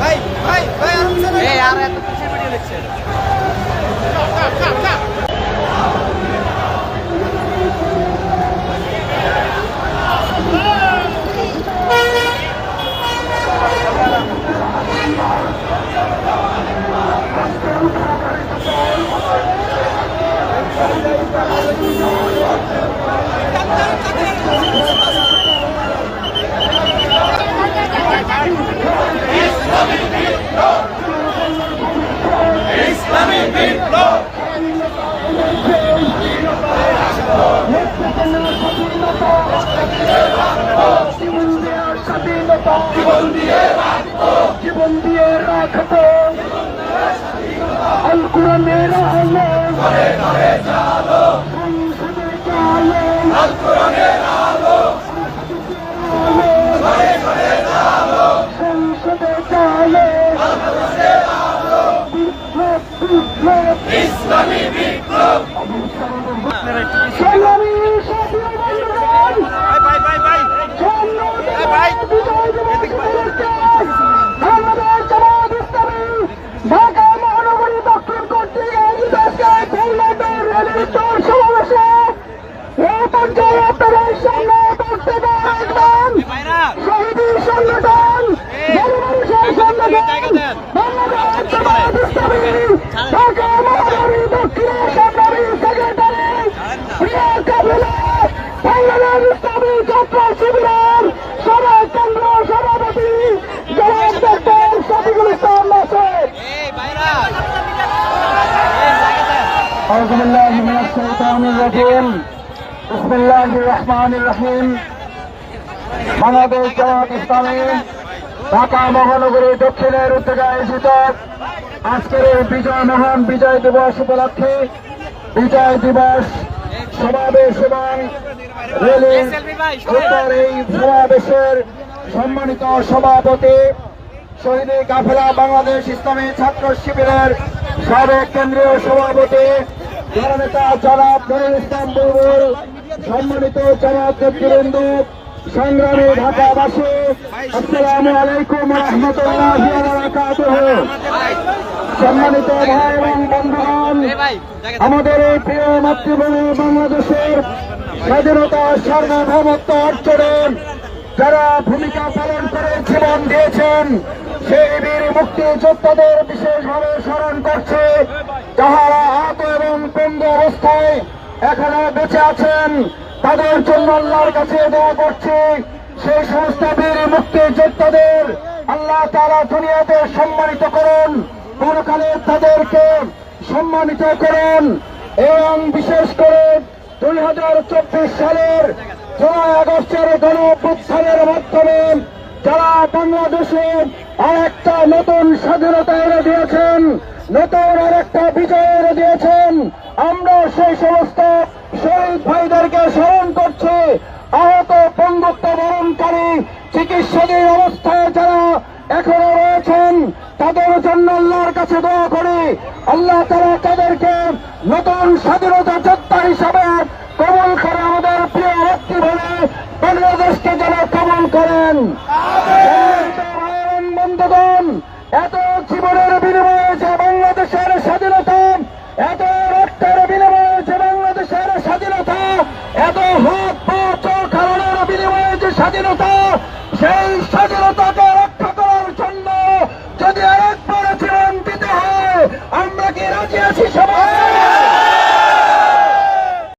ভাই ভাই ভাই আর এত কিসের ভিডিও দেখছেন? জীবন দিয়ে জীবন দিয়ে রাখব আল কোরআনের আলো সংসদের আলো আল কোরআন أعوذ بالله من الشيطان الرجيم بسم الله الرحمن الرحيم বাংলাদেশ জামাত ইসলামী ঢাকা মহানগরী দক্ষিণের উদ্যোগে আয়োজিত আজকের এই বিজয় মহান বিজয় দিবস উপলক্ষে বিজয় দিবস সমাবেশ এবং রেলি উত্তর এই সমাবেশের সম্মানিত সভাপতি শহীদ কাফেলা বাংলাদেশ ইসলামী ছাত্র শিবিরের সাবেক কেন্দ্রীয় সভাপতি সম্মানিত জনাব সংগ্রামী ঢাকাবাসী সম্মানিত ভাই এবং বন্ধুগণ, আমাদের এই প্রিয় মাতৃভূমি বাংলাদেশের স্বাধীনতা সার্বভৌমত্ব অর্জনে যারা ভূমিকা পালন করে জীবন দিয়েছেন, সেই বীর মুক্তিযোদ্ধাদের বিশেষভাবে স্মরণ করছে, যাহারা আহত এবং পঙ্গু অবস্থায় এখনও বেঁচে আছেন, তাদের জন্য আল্লাহর কাছে দোয়া করছি। সেই সমস্ত বীর মুক্তিযোদ্ধাদের আল্লাহ তারা দুনিয়াতে সম্মানিত করুন, পরকালে তাদেরকে সম্মানিত করুন, এবং বিশেষ করে দুই হাজার চব্বিশ সালের জুলাই আগস্টের গণ মাধ্যমে যারা বাংলাদেশে আরেকটা নতুন স্বাধীনতা এনে দিয়েছেন, নতুন আরেকটা বিজয় এনে দিয়েছেন, আমরা সেই সমস্ত শহীদ ভাইদেরকে স্মরণ করছি। আহত পঙ্গুত্ব বরণকারী চিকিৎসাধীন অবস্থায় যারা এখনও রয়েছেন, তাদের জন্য আল্লাহর কাছে দোয়া করি। আল্লাহ তারা তাদেরকে নতুন স্বাধীনতা যোদ্ধা হিসাবে lo toca!